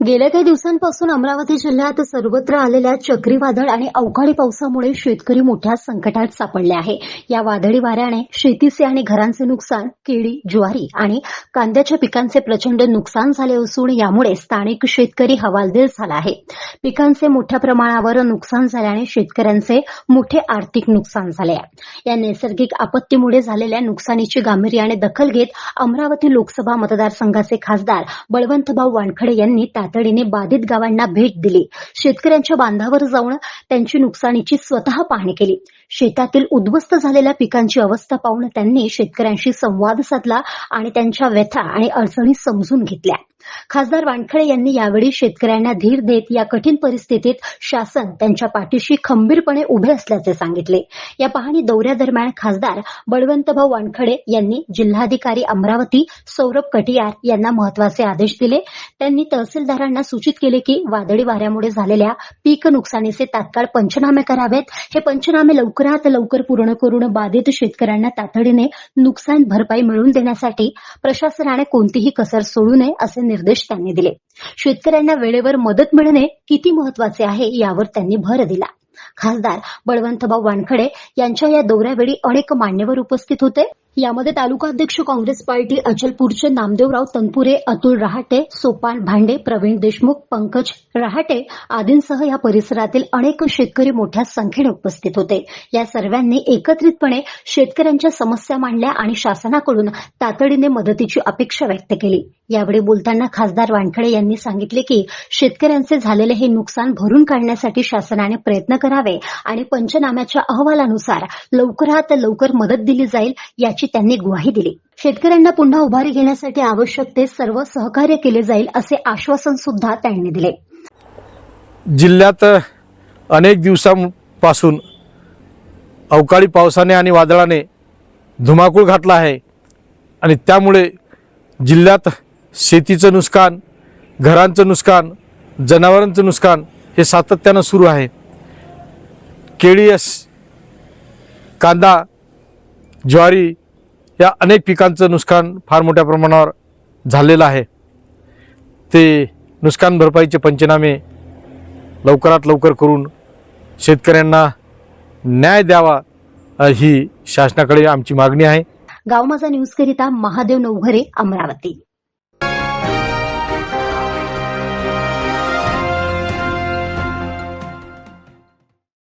गेल्या काही दिवसांपासून अमरावती जिल्ह्यात सर्वत्र आलेल्या चक्रीवादळ आणि अवकाळी पावसामुळे शेतकरी मोठ्या संकटात सापडले आहे. या वादळी वाऱ्याने शेतीचे आणि घरांचे नुकसान केळी ज्वारी आणि कांद्याच्या पिकांचे प्रचंड नुकसान झाले असून यामुळे स्थानिक शेतकरी हवालदिल झाला आहे. पिकांचे मोठ्या प्रमाणावर नुकसान झाल्याने शेतकऱ्यांचे मोठे आर्थिक नुकसान झाले आहे. या नैसर्गिक आपत्तीमुळे झालेल्या नुकसानीची गांभीर्याने दखल घेत अमरावती लोकसभा मतदारसंघाचे खासदार बळवंतभाऊ वानखडे यांनी तातडीने बाधित गावांना भेट दिली. शेतकऱ्यांच्या बांधावर जाऊन त्यांची नुकसानीची स्वतः पाहणी केली. शेतातील उद्ध्वस्त झालेल्या पिकांची अवस्था पाहून त्यांनी शेतकऱ्यांशी संवाद साधला आणि त्यांच्या व्यथा आणि अडचणी समजून घेतल्या. खासदार वानखळे यांनी यावेळी शेतकऱ्यांना धीर देत या कठीण परिस्थितीत शासन त्यांच्या पाठीशी खंबीरपणे उभे असल्याचे सांगितले. या पाहणी दौऱ्यादरम्यान खासदार बळवंतभाऊ वानखडे यांनी जिल्हाधिकारी अमरावती सौरभ कटियार यांना महत्त्वाचे आदेश दिले. त्यांनी तहसीलदार तहसीलदारांना सूचित केले की वादळी वाऱ्यामुळे झालेल्या पीक नुकसानीचे तात्काळ पंचनामे करावेत. हे पंचनामे लवकरात लवकर पूर्ण करून बाधित शेतकऱ्यांना तातडीने नुकसान भरपाई मिळवून देण्यासाठी प्रशासनाने कोणतीही कसर सोडू नये असे निर्देश त्यांनी दिले. शेतकऱ्यांना वेळेवर मदत मिळणे किती महत्त्वाचे आहे यावर त्यांनी भर दिला. खासदार बळवंतभाऊ वानखडे यांच्या या दौऱ्यावेळी अनेक मान्यवर उपस्थित होते. यामध्ये तालुका अध्यक्ष काँग्रेस पार्टी अचलपूरचे नामदेवराव तनपुरे अतुल रहाटे सोपान भांडे प्रवीण देशमुख पंकज रहाटे आदींसह या परिसरातील अनेक शेतकरी मोठ्या संख्येने उपस्थित होते. या सर्वांनी एकत्रितपणे शेतकऱ्यांच्या समस्या मांडल्या आणि शासनाकडून तातडीने मदतीची अपेक्षा व्यक्त केली. यावेळी बोलताना खासदार वानखडे यांनी सांगितले की शेतकऱ्यांचे झालेले हे नुकसान भरून काढण्यासाठी शासनाने प्रयत्न करावे आणि पंचनाम्याच्या अहवालानुसार लवकरात लवकर मदत दिली जाईल याची त्यांनी ग्वाही दिली. शेतकऱ्यांना पुन्हा उभारी घेण्यासाठी आवश्यक ते सर्व सहकार्य केले जाईल असे आश्वासन सुद्धा त्यांनी दिले. जिल्ह्यात अनेक दिवसांपासून अवकाळी पावसाने आणि वादळाने धुमाकूळ घातला आहे. आणि त्यामुळे जिल्ह्यात शेतीचं नुकसान घरांचं नुकसान जनावरांचं नुकसान हे सातत्यानं सुरू आहे. केळी कांदा ज्वारी या अनेक पिकांचं नुकसान फार मोठ्या प्रमाणावर झालेलं आहे. ते नुकसान भरपाईचे पंचनामे लवकरात लवकर करून शेतकऱ्यांना न्याय द्यावा ही शासनाकडे आमची मागणी आहे. गावमाजा न्यूजकरिता महादेव नवघरे अमरावती.